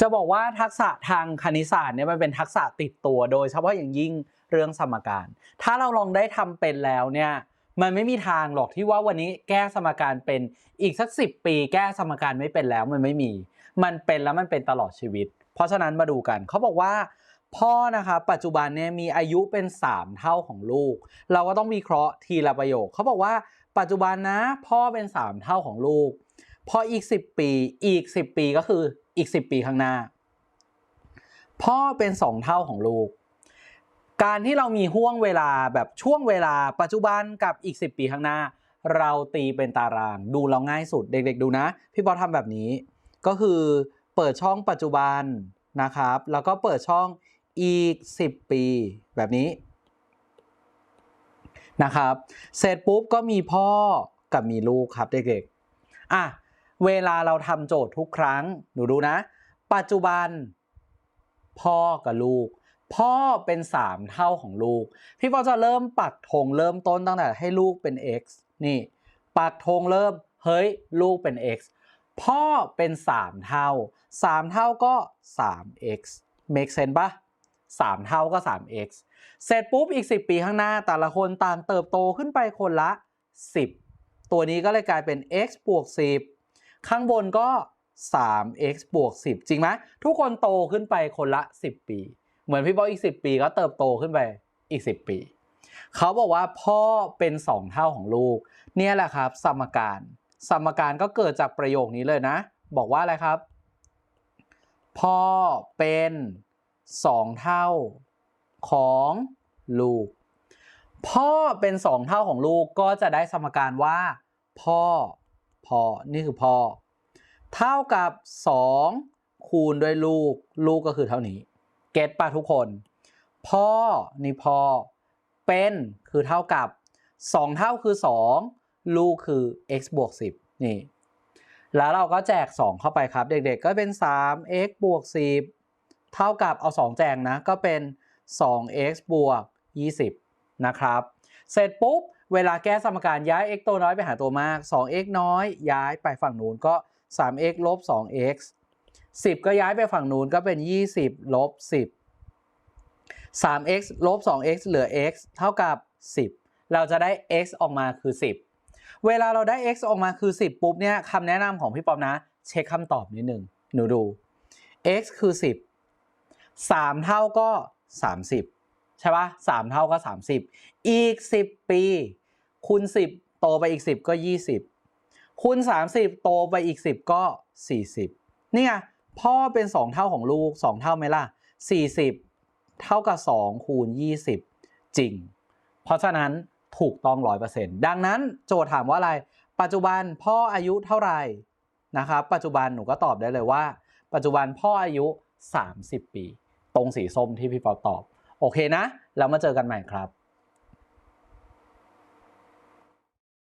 จะบอกว่าทักษะทางคณิตศาสตร์เนี่ยมันเป็นทักษะติดตัวโดยเฉพาะอย่างยิ่งเรื่องสมการ ถ้าเราลองได้ทำเป็นแล้วเนี่ยมันไม่มีทางหรอกที่ว่าวันนี้แก้สมการเป็นอีกสักสิปี แก้สมการไม่เป็นแล้วมันไม่มี มันเป็นแล้วมันเป็นตลอดชีวิต เพราะฉะนั้นมาดูกันเขาบอกว่า พ่อนะครับปัจจุบันเนี่ยมีอายุเป็น 3 เท่าของลูก เราก็ต้องวิเคราะห์ทีละประโยคเขาบอกว่าปัจจุบันนะ พ่อเป็น 3 เท่าของลูก พออีก 10 ปีอีก 10 ปีก็คืออีก 10 ปีข้างหน้า พ่อเป็น 2 เท่าของลูก การที่เรามีห่วงเวลาแบบช่วงเวลาปัจจุบันกับอีก 10 ปีข้างหน้า เราตีเป็นตารางดูเราง่ายสุดเด็กๆ ดูนะ พี่บอลทำแบบนี้ ก็คือเปิดช่องปัจจุบันนะครับ แล้วก็เปิดช่องอีก 10 ปีแบบนี้นะครับ เสร็จปุ๊บก็มีพ่อกับมีลูกครับเด็กๆ อะ เวลาเราทำโจทย์ทุกครั้ง หนูดูนะ ปัจจุบัน พ่อกับลูก พ่อเป็น 3 เท่าของลูก พี่ปอจะเริ่มปักธงเริ่มต้นตั้งแต่ให้ลูกเป็น x นี่ ปักธงเริ่ม เฮ้ย ลูกเป็น x พ่อเป็น 3 เท่า 3 เท่าก็ 3x make sense ปะ3 เท่าก็ 3x เสร็จปุ๊บอีก 10 ปีข้างหน้าแต่ละคนต่างเติบโตขึ้นไปคนละ 10 ตัวนี้ก็เลยกลายเป็น x บวก10 ข้างบนก็ 3x บวก 10 จริงไหมทุกคนโตขึ้นไปคนละ 10 ปี เหมือนพี่บอกอีก 10 ปีก็เติบโตขึ้นไปอีก 10 ปี เขาบอกว่าพ่อเป็น 2 เท่าของลูก เนี่ยแหละครับ สมการ สมการก็เกิดจากประโยคนี้เลยนะ บอกว่าอะไรครับ พ่อเป็น 2 เท่าของลูก พ่อเป็น 2 เท่าของลูกก็จะได้สมการว่า พ่อ พอ นี่คือพ่อ เท่ากับ 2 คูณด้วยลูก ลูกก็คือเท่านี้ เก็ตป่ะทุกคน พ่อ นี่พ่อ เป็นคือเท่ากับ 2 เท่าคือ 2 ลูกคือ x บวก 10 นี่ แล้วเราก็แจก 2 เข้าไปครับ เด็กๆ ก็เป็น 3x บวก 10 เท่ากับเอา 2 แจงนะ ก็เป็น 2x บวก 20 นะครับ เสร็จปุ๊บ เวลาแก้สมการย้าย x ตัวน้อยไปหาตัวมาก 2x น้อยย้ายไปฝั่งนู้นก็ 3x ลบ 2x 10 ก็ย้ายไปฝั่งนู้นก็เป็น 20 ลบ 10 3x ลบ 2x เหลือ x เท่ากับ 10 เราจะได้ x ออกมาคือ 10 เวลาเราได้ x ออกมาคือ 10 ปุ๊บเนี่ยคำแนะนำของพี่ป๊อปนะ เช็คคำตอบนิดหนึ่งหนูดู x คือ 10 3 เท่าก็ 30 ใช่ปะ3เท่าก็ 30 อีก 10 ปี คูณ 10 โตไปอีก 10 ก็ 20 คูณ 30 โตไปอีก 10 ก็ 40 นี่ไงพ่อเป็น 2 เท่าของลูก 2 เท่าไหมล่ะ 40 เท่ากับ 2 คูณ 20 จริง เพราะฉะนั้นถูกต้อง 100%ดังนั้นโจทย์ถามว่าอะไร ปัจจุบันพ่ออายุเท่าไหร่นะครับ ปัจจุบันหนูก็ตอบได้เลยว่า ปัจจุบันพ่ออายุ 30 ปี ตรงสีส้มที่พี่ปอตอบ โอเคนะ แล้วมาเจอกันใหม่ครับ